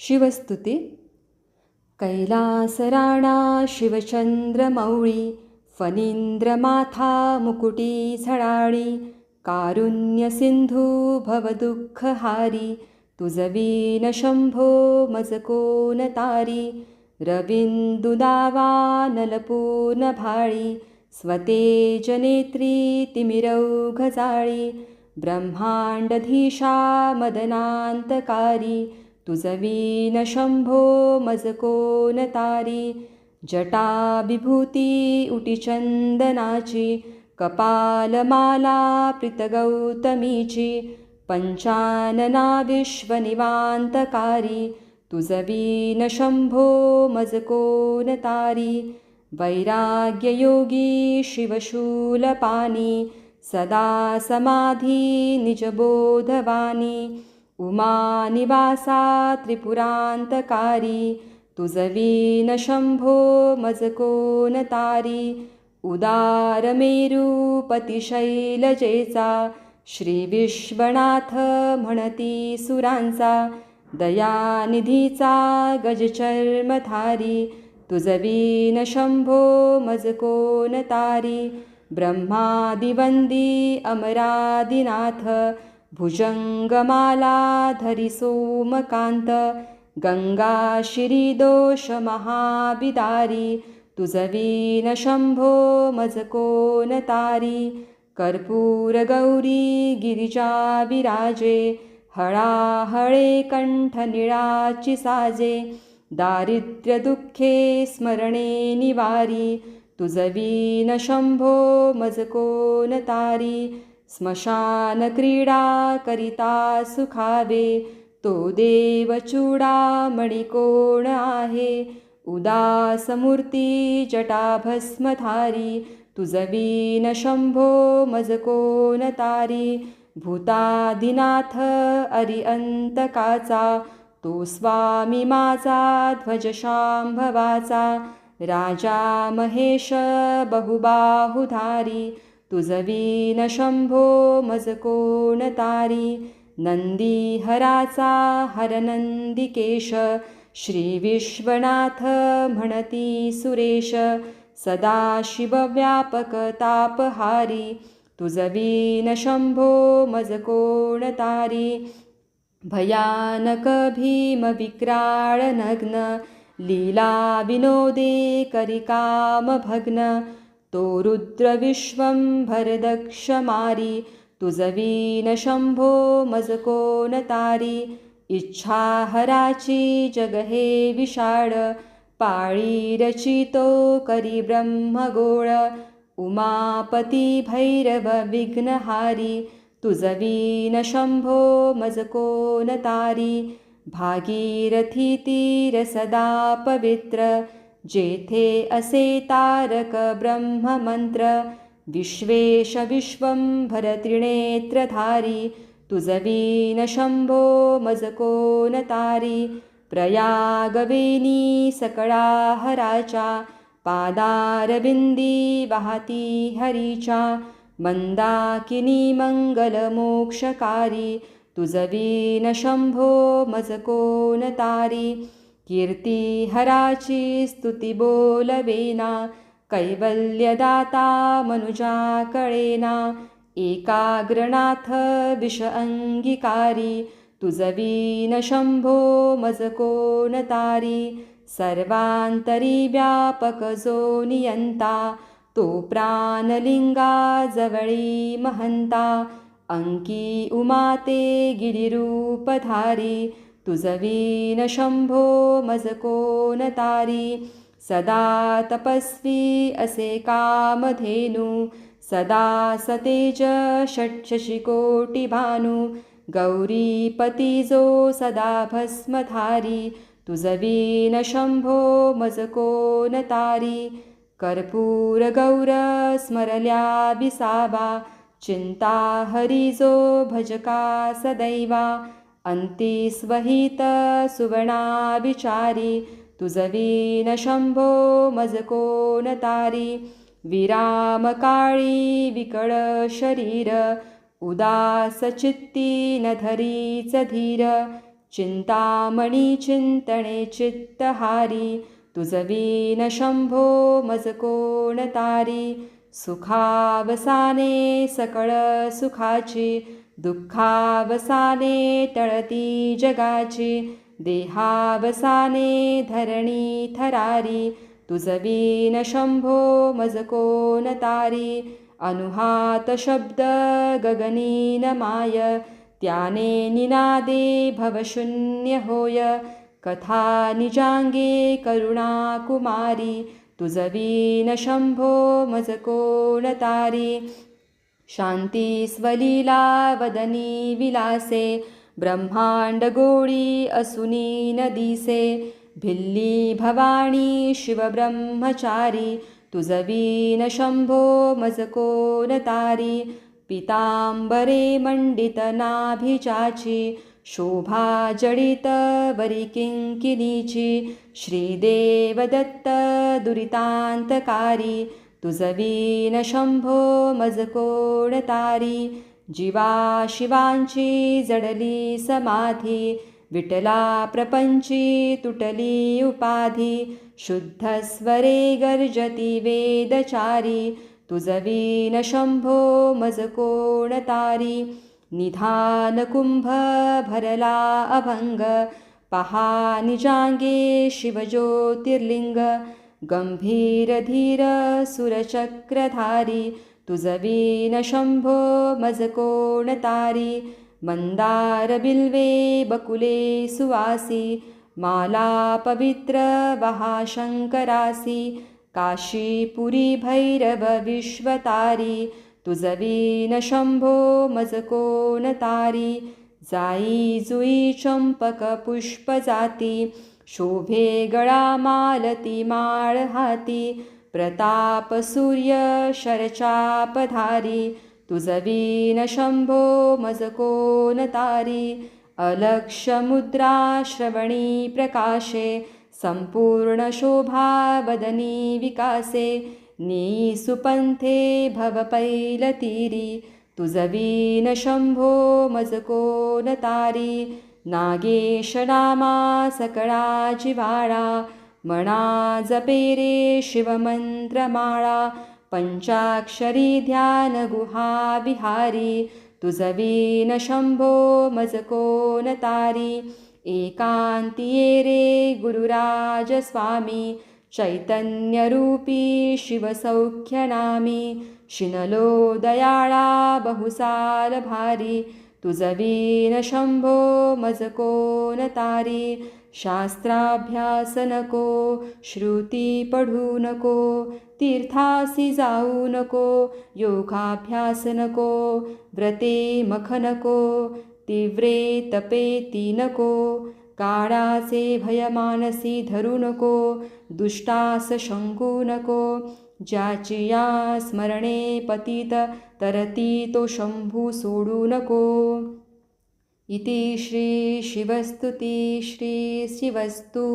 शिवस्तुती. कैलासराणा शिवचंद्रमौळी फणींद्रमाथा मुकुटी झळाळी कारुण्यसिंधू भवदुःखहारी तुझवीन शंभो मजकोन तारी रविन्दुदावा नलपून भाळी स्वतेजनेत्री तिमिरौघजाळी ब्रह्माण्डधीशा मदनान्तकारी तुझवीन शंभो मज कोन तारी उटी चंदनाची कपालमाला प्रितगौतमीची पंचानना विश्वनिवान्तकारी तुझवीन शंभो मज कोन तारी वैराग्ययोगी शिवशूलपानी सदा समाधी निजबोधवानी उमानिवासा त्रिपुरान्तकारी तुजवीन शंभो मज कोन तारी श्री श्रीविश्वनाथ म्हणती सुरांचा दयानिधीचा गजचर्मधारी तुजवीन शंभो मज कोन तारी ब्रह्मादिवंदी अमरादिनाथ भुजंगमाला धरी सोमकांत गंगा तुजवीन शम्भो मजकोन शंभो तारी कर्पूरगौरी गिरिजा विराजे हळाहळे कंठ साजे दारिद्र्यदुःखे स्मरणे निवारी तुजवीन शम्भो मजकोन तारी स्मशान क्रीडा करिता सुखावे तो देव मणिकोण कोण आहे. उदासमूर्ती जटाभस्मधारी तुझवीन शंभो मज तारी. भूतादिनाथ अरिअंतकाचा तो स्वामी माझा ध्वज शांभवाचा राजा महेश बहुबाहुधारी तुझवीन शंभो मज कोण तारी नंदीहराचा हरनंदिकेश श्री विश्वनाथ म्हणती सुरेश सदाशिवव्यापक तापहारी तुझवीन शंभो मज कोण तारी भयानक भीम विक्राळ नग्न लीला विनोदे करिकाम भग्न तो रुद्रविश्वं भरदक्षमारी दक्ष मारी तुझवीन शंभो मजकोन तारी इच्छा हराची जग हे विशाळ पाळी रचितो करी ब्रह्मगोळ उमापती भैरव विघ्नहारी तुझवीन शंभो मजकोन तारी भागीरथी तीर सदा पवित्र जेथे असे तारक ब्रह्ममंत्र विश्वेश विश्वंभर त्रिनेत्रधारी तुझवीन शंभो मजकोन तारी प्रयागवेनी सकळा हराच्या पादारविंदी वाहती हरीच्या मंदाकिनी मंगलमोक्षकारी तुजवीन शंभो मजकोन तारी कीर्ती हराची स्तुती बोलवेना कैवल्यदाता मनुजा कळेना एकाग्रनाथ विष अंगिकारी तुझवीन शंभो मज कोण तारी सर्वांतरी व्यापक जो नियंता तो प्राणलिंगा जवळी महंता अंकी उमाते गिरिरूपधारी तुझवीन शंभो मज कोन तारी सदा तपस्वी असे कामधेनू सदा सतेज षट्शशिकोटी भानू गौरीपती जो सदा भस्मधारी तुझवीन शंभो मज कोन तारी कर्पूर गौर स्मरल्या बिसावा चिंता हरिजो भजका सदैवा अंती स्वहित सुवर्णा विचारी तुझवीन शंभो मजकोन तारी विराम काळी विकळ शरीर। उदास चित्ती न धरीच धीर। चिंतामणी चिंतणे चित्तहारी। तुझवीन शंभो मजकोण तारी सुखावसाने सकळ सुखाची। दुःखावसाने तळती जगाची देहावसाने धरणी थरारी तुझवीन शंभो मज तारी अनुहात शब्द गगनीन माय त्याने निनादे भवशून्य होय कथा निजांगे करुणा कुमारी तुझवीन शंभो मज तारी शांती स्वलीला वदनी विलासे ब्रह्मांड गोळी असुनी नदीसे भिल्ली भवानी शिवब्रह्मचारी तुझवीन शंभो मजकोन तारी पितांबरे मंडित नाभिचाची शोभा जडित वरी किंकिनीची श्रीदेव दत्त दुरितांतकारी तुझवीन शंभो मज कोण तारी जीवा शिवांची जडली समाधी विटला प्रपंची तुटली उपाधी शुद्धस्वरे गर्जती वेदचारी तुझवीन शंभो मज कोण तारी निधान कुंभ भरला अभंग पहा निजांगे शिवज्योतिर्लिंग गंभीर धीर सुरचक्रधारी तुझवीन शंभो मज कोण तारी मंदार बिल्वे बकुले सुवासी माला पवित्र वहा शंकरासी काशीपुरी भैरव विश्वतारी तुझवीन शंभो मज कोण तारी जाई जुई चंपक पुष्प जाती शोभे गळा मालती माळ हाती प्रताप सूर्य शरचापधारी तुझवीन शंभो मज कोन तारी अलक्ष मुद्रा श्रवणी प्रकाशे संपूर्ण शोभा वदनी विकासे नी सुपंथे भवपैलतीरी तुझवीन शंभो मज कोन तारी नागेश नामा सकळा जिवाळा म्हणा जपे रे शिवमंत्रमाळा पंचाक्षरी ध्यान गुहा बिहारी तुझवीन शंभो मजकोन तारी एकांतिये रे गुरुराज स्वामी चैतन्यरूपी शिवसौख्यनामी शिनलो दयाळा बहुसाल भारी तुझवीन शंभो मज कोन तारी शास्त्राभ्यास नको श्रुती पढू नको तीर्थासी जाऊ नको योगाभ्यास नको व्रते मख नको तीव्रे तपेती नको काळाचे भय मानसी धरू नको दुष्टास शंकू नको ज्याचिया स्मरणे पतिततरती तु शम्भु सोढु न को इति श्रीशिवस्तुति श्रीशिवस्तु